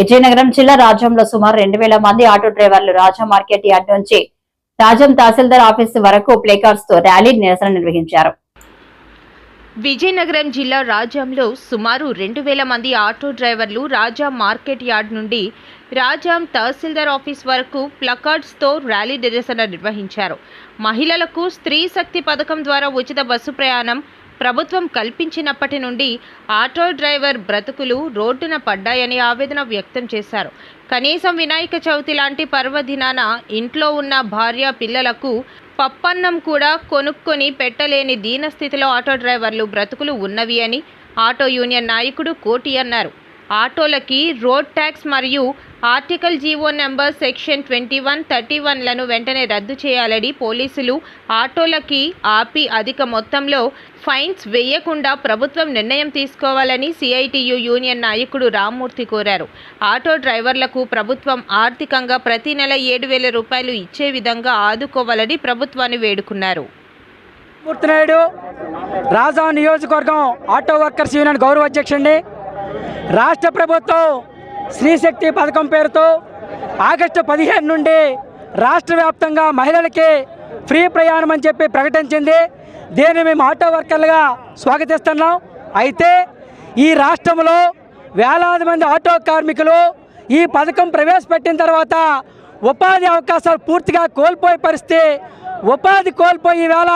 విజయనగరం జిల్లా రాజ్యంలో సుమారు రెండు వేల మంది ఆటో డ్రైవర్లు రాజా మార్కెట్ యార్డ్ నుంచి రాజం తహసీల్దార్ ఆఫీస్ వరకు ప్లేకార్డ్స్తో ర్యాలీ నిరసన నిర్వహించారు. విజయనగరం జిల్లా రాజాంలో సుమారు రెండు వేల మంది ఆటో డ్రైవర్లు రాజా మార్కెట్ యార్డ్ నుండి రాజాం తహసీల్దార్ ఆఫీస్ వరకు ప్లకార్డ్స్తో ర్యాలీ నిరసన నిర్వహించారు. మహిళలకు స్త్రీ శక్తి పథకం ద్వారా ఉచిత బస్సు ప్రయాణం ప్రభుత్వం కల్పించినప్పటి నుండి ఆటో డ్రైవర్ బ్రతుకులు రోడ్డున పడ్డాయని ఆవేదన వ్యక్తం చేశారు. కనీసం వినాయక చవితి లాంటి పర్వదినాన ఇంట్లో ఉన్న భార్య పిల్లలకు పప్పన్నం కూడా కొనుక్కొని పెట్టలేని దీనస్థితిలో ఆటో డ్రైవర్లు బ్రతుకులు ఉన్నవి అని ఆటో యూనియన్ నాయకుడు కోటి అన్నారు. ఆటోలకి రోడ్ ట్యాక్స్ మరియు article GO number section twenty one thirty వన్లను వెంటనే రద్దు చేయాలని పోలీసులు ఆటోలకి ఆపి అధిక మొత్తంలో ఫైన్స్ వేయకుండా ప్రభుత్వం నిర్ణయం తీసుకోవాలని సిఐటియు యూనియన్ నాయకుడు రామ్మూర్తి కోరారు. ఆటో డ్రైవర్లకు ప్రభుత్వం ఆర్థికంగా ప్రతి నెల ఏడు వేల రూపాయలు ఇచ్చే విధంగా ఆదుకోవాలని ప్రభుత్వాన్ని వేడుకున్నారు. మూర్తినాయుడు రాజా నియోజకవర్గం ఆటో వర్కర్స్ యూనియన్ గౌరవ అధ్యక్షుడిని రాష్ట్ర ప్రభుత్వం స్త్రీశక్తి పథకం పేరుతో ఆగస్టు పదిహేను నుండి రాష్ట్ర వ్యాప్తంగా మహిళలకి ఫ్రీ ప్రయాణం అని చెప్పి ప్రకటించింది. దీన్ని మేము ఆటో వర్కర్లుగా స్వాగతిస్తున్నాం. అయితే ఈ రాష్ట్రంలో వేలాది మంది ఆటో కార్మికులు ఈ పథకం ప్రవేశపెట్టిన తర్వాత ఉపాధి అవకాశాలు పూర్తిగా కోల్పోయే పరిస్థితి ఉపాధి కోల్పోయి వేళ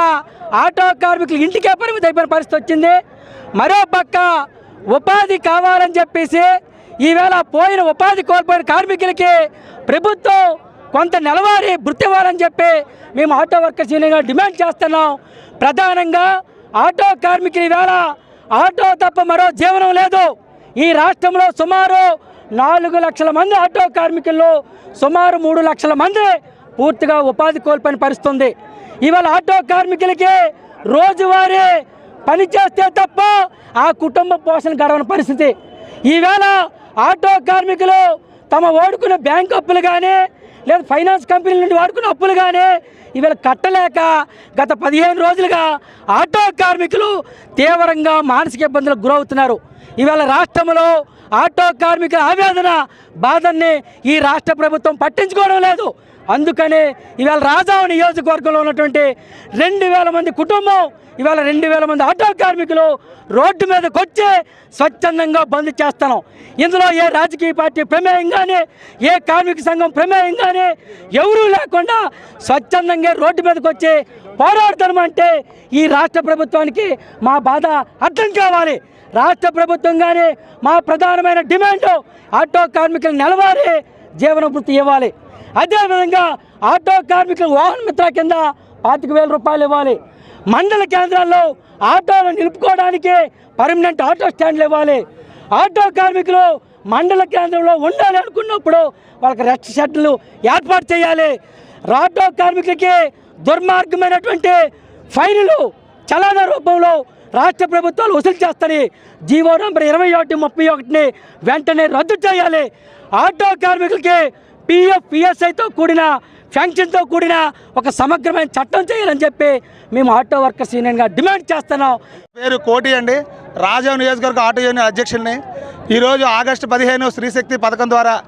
ఆటో కార్మికులు ఇంటికే పరిమితి అయిపోయిన పరిస్థితి వచ్చింది. మరో పక్క ఉపాధి కావాలని చెప్పేసి ఈవేళ పోయిన ఉపాధి కోల్పోయిన కార్మికులకి ప్రభుత్వం కొంత నెలవారీ భృతి ఇవ్వాలని చెప్పి మేము ఆటో వర్కర్స్ యూనియన్గా డిమాండ్ చేస్తున్నాం. ప్రధానంగా ఆటో కార్మికులు ఈవేళ ఆటో తప్ప మరో జీవనం లేదు. ఈ రాష్ట్రంలో సుమారు నాలుగు లక్షల మంది ఆటో కార్మికుల్లో సుమారు మూడు లక్షల మంది పూర్తిగా ఉపాధి కోల్పోయిన పరిస్థితుంది ఇవాళ ఆటో కార్మికులకి రోజువారీ పని చేస్తే తప్ప ఆ కుటుంబ పోషణ గడవని పరిస్థితి. ఈవేళ ఆటో కార్మికులు తమ వాడుకున్న బ్యాంక్ అప్పులు కానీ లేదా ఫైనాన్స్ కంపెనీల నుండి వాడుకున్న అప్పులు కానీ ఇవాళ కట్టలేక గత పదిహేను రోజులుగా ఆటో కార్మికులు తీవ్రంగా మానసిక ఇబ్బందులకు గురవుతున్నారు. ఇవాళ రాష్ట్రంలో ఆటో కార్మికుల ఆవేదన బాధల్ని ఈ రాష్ట్ర ప్రభుత్వం పట్టించుకోవడం లేదు. అందుకనే ఇవాళ రాజావు నియోజకవర్గంలో ఉన్నటువంటి రెండు వేల మంది కుటుంబం ఇవాళ రెండు వేల మంది ఆటో కార్మికులు రోడ్డు మీదకి వచ్చి స్వచ్ఛందంగా బంద్ చేస్తాను ఇందులో ఏ రాజకీయ పార్టీ ప్రమేయం కానీ ఏ కార్మిక సంఘం ప్రమేయం కానీ ఎవరూ లేకుండా స్వచ్ఛందంగా రోడ్డు మీదకి వచ్చి పోరాడతామంటే ఈ రాష్ట్ర ప్రభుత్వానికి మా బాధ అర్థం కావాలి. రాష్ట్ర ప్రభుత్వం కానీ మా ప్రధానమైన డిమాండ్ ఆటో కార్మికులు నెలవారీ జీవన వృత్తి ఇవ్వాలి. అదేవిధంగా ఆటో కార్మికులు వాహన మిత్ర కింద పాతిక వేల రూపాయలు ఇవ్వాలి. మండల కేంద్రాల్లో ఆటోలు నిలుపుకోవడానికి పర్మనెంట్ ఆటో స్టాండ్లు ఇవ్వాలి. ఆటో కార్మికులు మండల కేంద్రంలో ఉండాలి అనుకున్నప్పుడు వాళ్ళకి రెస్ట్ షెడ్లు ఏర్పాటు చేయాలి. ఆటో కార్మికులకి దుర్మార్గమైనటువంటి ఫైన్లు చలాన రూపంలో రాష్ట్ర ప్రభుత్వాలు వసూలు చేస్తాయి. జీవో నంబర్ ఇరవై ఒకటి ముప్పై ఒకటిని వెంటనే రద్దు చేయాలి. ఆటో కార్మికులకి పిఎఫ్ పిఎస్ఐతో కూడిన పెన్షన్తో కూడిన ఒక సమగ్రమైన చట్టం చేయాలని చెప్పి మేము ఆటో వర్కర్స్ యూనియన్గా డిమాండ్ చేస్తున్నాం. పేరు కోటి అండి. రాజా నియోజకవర్గ ఆటో యూనియన్ అధ్యక్షుల్ని. ఈరోజు ఆగస్టు పదిహేను స్త్రీశక్తి పథకం ద్వారా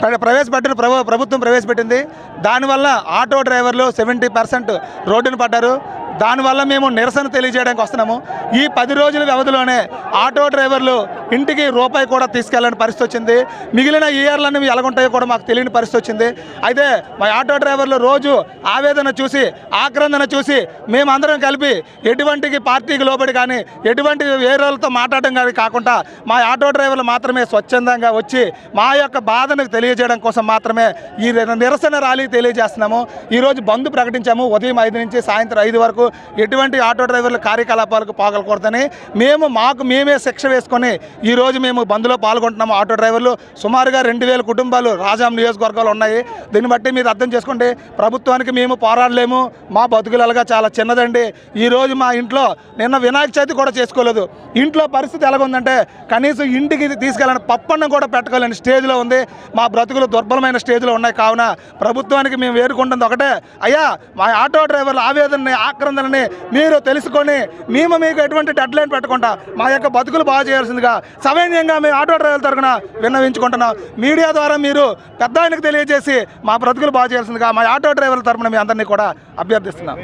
ప్ర- ప్రవేశపెట్టిన ప్రభు ప్రభుత్వం ప్రవేశపెట్టింది. దానివల్ల ఆటో డ్రైవర్లు సెవెంటీ పర్సెంట్ రోడ్డున పడ్డారు. దానివల్ల మేము నిరసన తెలియజేయడానికి వస్తున్నాము. ఈ పది రోజుల వ్యవధిలోనే ఆటో డ్రైవర్లు ఇంటికి రూపాయి కూడా తీసుకెళ్ళని పరిస్థితి వచ్చింది. మిగిలిన ఇయర్లన్నీ ఎలాగుంటాయో కూడా మాకు తెలియని పరిస్థితి వచ్చింది. అయితే మా ఆటో డ్రైవర్లు రోజు ఆవేదన చూసి ఆక్రందన చూసి మేమందరం కలిపి ఎటువంటి పార్టీకి లోబడి కానీ ఎటువంటి వేరేలతో మాట్లాడడం కానీ కాకుండా మా ఆటో డ్రైవర్లు మాత్రమే స్వచ్ఛందంగా వచ్చి మా యొక్క బాధను తెలియజేయడం కోసం మాత్రమే ఈ నిరసన ర్యాలీ తెలియజేస్తున్నాము. ఈరోజు బంద్ ప్రకటించాము. ఉదయం ఐదు నుంచి సాయంత్రం ఐదు వరకు ఎటువంటి ఆటో డ్రైవర్ల కార్యకలాపాలకు పోగలకూడదని మేము మాకు మేమే శిక్ష వేసుకొని ఈరోజు మేము బంద్లో పాల్గొంటున్నాము ఆటో డ్రైవర్లు సుమారుగా రెండు వేల కుటుంబాలు రాజాం నియోజకవర్గాలు ఉన్నాయి. దీన్ని బట్టి మీరు అర్థం చేసుకోండి ప్రభుత్వానికి మేము పోరాడలేము. మా బతుకులగా చాలా చిన్నదండి. ఈరోజు మా ఇంట్లో నిన్న వినాయక చవితి కూడా చేసుకోలేదు. ఇంట్లో పరిస్థితి ఎలాగుందంటే కనీసం ఇంటికి తీసుకెళ్ళని పప్పన్నం కూడా పెట్టుకోలేని స్టేజ్లో ఉంది. మా బ్రతుకులు దుర్బలమైన స్టేజ్లో ఉన్నాయి. కావున ప్రభుత్వానికి మేము వేడుకుంటుంది ఒకటే. అయ్యా మా ఆటో డ్రైవర్ల ఆవేదనని ఆక్రందనని మీరు తెలుసుకొని మేము మీకు ఎటువంటి డెడ్ లైన్ పెట్టకుండా మా యొక్క బతుకులు బాగా చేయాల్సిందిగా సవైన్యంగా మేము ఆటో డ్రైవర్ల తరఫున విన్నవించుకుంటున్నాం. మీడియా ద్వారా మీరు పెద్ద ఆయనకు తెలియజేసి మా బ్రతుకులు బాగు చేయాల్సిందిగా మా ఆటో డ్రైవర్ల తరఫున మీ అందరినీ కూడా అభ్యర్థిస్తున్నాం.